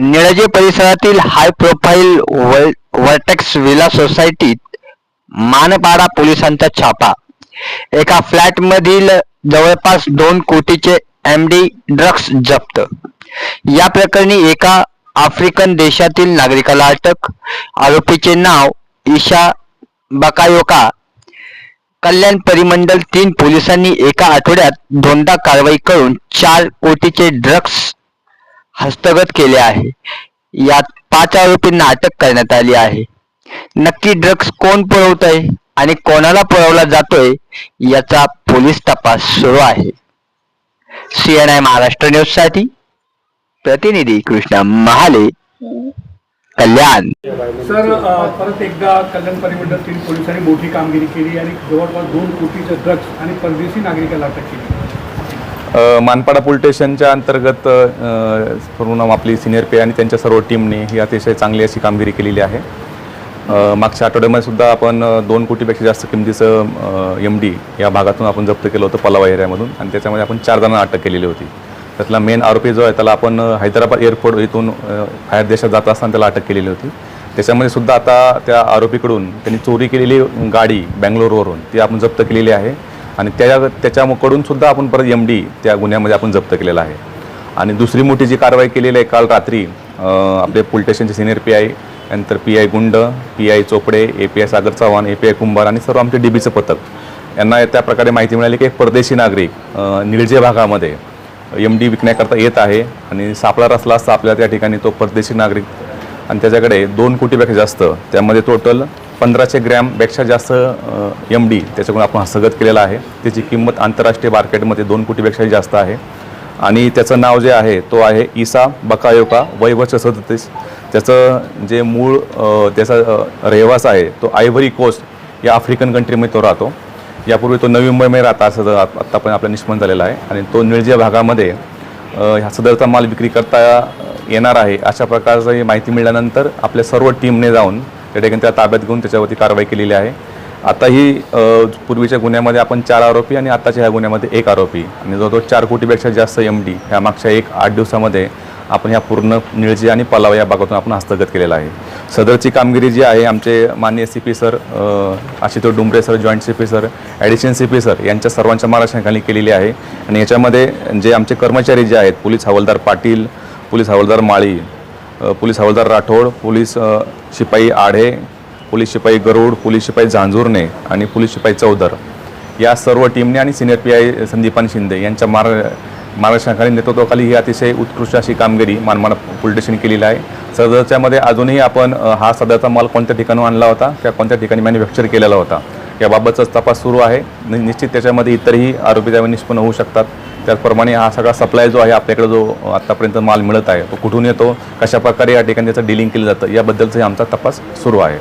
निळजे परिसरातील high profile vertex villa सोसायटीत मानपाडा पोलिसांचा छापा. एका फ्लॅट मधील जवळपास दोन कोटीचे एम डी ड्रग्स जप्त. या प्रकरणी एका आफ्रिकन देशातील नागरिकाला अटक. आरोपीचे नाव ईशा बकायोका. कल्याण परिमंडल तीन पोलिसांनी एका आठवड्यात दोनदा कारवाई करून चार कोटीचे ड्रग्स हस्तगत केले आहे. यात पाच आरोपींना अटक करण्यात आली आहे. नक्की ड्रग्ज कोण पळवत आहे आणि कोणाला पळवला जातोय याचा पोलीस तपास सुरू आहे. सीएनआय महाराष्ट्र न्यूजसाठी प्रतिनिधी कृष्णा महाले कल्याण. सर परत एकदा कल्याण परिमंडळ तीन पोलिसांनी मोठी कामगिरी केली आणि जवळपास दोन कोटीचे ड्रग्ज आणि परदेशी नागरिकाला अटक केली. मानपाडा पोलीस स्टेशनच्या अंतर्गत पूर्ण आपली सिनियर पे आणि त्यांच्या सर्व टीमने ही अतिशय चांगली अशी कामगिरी केलेली आहे. मागच्या आठवड्यामध्ये सुद्धा आपण दोन कोटीपेक्षा जास्त किमतीचं एम डी या भागातून आपण जप्त केलं होतं पलावा एरियामधून आणि त्याच्यामध्ये आपण चार जणांना अटक केलेली होती. त्यातला मेन आरोपी जो आहे त्याला आपण हैदराबाद एअरपोर्ट इथून बाहेर देशात जात असताना त्याला अटक केलेली होती. त्याच्यामध्ये सुद्धा आता त्या आरोपीकडून त्यांनी चोरी केलेली गाडी बँगलोरवरून ती आपण जप्त केलेली आहे. आणि त्या त्याच्याकडून सुद्धा आपण परत एम डी त्या गुन्ह्यामध्ये आपण जप्त केलेला आहे. आणि दुसरी मोठी जी कारवाई केलेली आहे काल रात्री आपले पोलीस स्टेशनचे सिनियर पी आय नंतर P I Gund P I Chopde A P I Sagar Chavan A P I Kumbhar आणि सर्व आमचे डी बीचं पथक. यांना त्या प्रकारे माहिती मिळाली की एक परदेशी नागरिक निळजे भागामध्ये एम डी विकण्याकरता येत आहे आणि सापळा रचला असता आपल्या त्या ठिकाणी तो परदेशी नागरिक आणि त्याच्याकडे दोन कोटीपेक्षा जास्त त्यामध्ये टोटल पंधराशे ग्रॅमपेक्षा जास्त एम डी त्याच्याकडून आपण हस्तगत केलेला आहे. त्याची किंमत आंतरराष्ट्रीय मार्केटमध्ये दोन कोटीपेक्षाही जास्त आहे. आणि त्याचं नाव जे आहे तो आहे इसा बकायोका वय वर्ष सदतीस. त्याचं जे मूळ त्याचा रहिवास आहे तो आयव्हरी कोस्ट या आफ्रिकन कंट्रीमध्ये तो राहतो. यापूर्वी तो नवी मुंबईमध्ये राहता असं आत्ता पण आपला निष्पन्न झालेला आहे. आणि तो निळजे भागामध्ये ह्या सदरचा माल विक्री करता येणार आहे अशा प्रकारची माहिती मिळाल्यानंतर आपल्या सर्व टीमने जाऊन त्या ठिकाणी त्या ताब्यात घेऊन त्याच्यावरती कारवाई केलेली आहे. आता ही पूर्वीच्या गुन्ह्यामध्ये आपण चार आरोपी आणि आत्ताच्या ह्या गुन्ह्यामध्ये एक आरोपी आणि जवळजवळ चार कोटीपेक्षा जास्त एम डी ह्या मागच्या एक आठ दिवसामध्ये आपण ह्या पूर्ण निळजी आणि पलाव या भागातून आपण हस्तगत केलेला आहे. सदरची कामगिरी जी आहे आमचे माननीय C P sir Ashutosh Dumbre sir joint C P sir additional C P sir यांच्या सर्वांच्या मार्गदर्शनाखाली केलेली आहे. आणि याच्यामध्ये जे आमचे कर्मचारी जे आहेत पोलीस हवालदार पाटील पोलीस हवालदार माळी पोलीस हवालदार राठोड पोलीस शिपाई आढे पोलीस शिपाई गरुड पोलीस शिपाई झांजुर्णे आणि पोलीस शिपाई चौधर. या सर्व टीमने आणि senior P I Sandipan Shinde यांच्या मार्ग मार्गदर्शनाखाली नेतृत्वाखाली ही अतिशय उत्कृष्ट अशी कामगिरी मानमान पुलटेशन केलेली आहे. सदरच्यामध्ये अजूनही आपण हा सदरचा माल कोणत्या ठिकाणून आणला होता किंवा कोणत्या ठिकाणी मॅन्युफॅक्चर केलेला होता याबाबतचाच तपास सुरू आहे. निश्चित त्याच्यामध्ये इतरही आरोपी त्यावेळी निष्पन्न होऊ शकतात. त्याचप्रमाणे हा सगळा सप्लाय जो आहे आपल्याकडे जो आत्तापर्यंत माल मिळत आहे तो कुठून येतो कशा प्रकारे या ठिकाणी त्याचं डिलिंग केलं जातं याबद्दलचाही आमचा तपास सुरू आहे.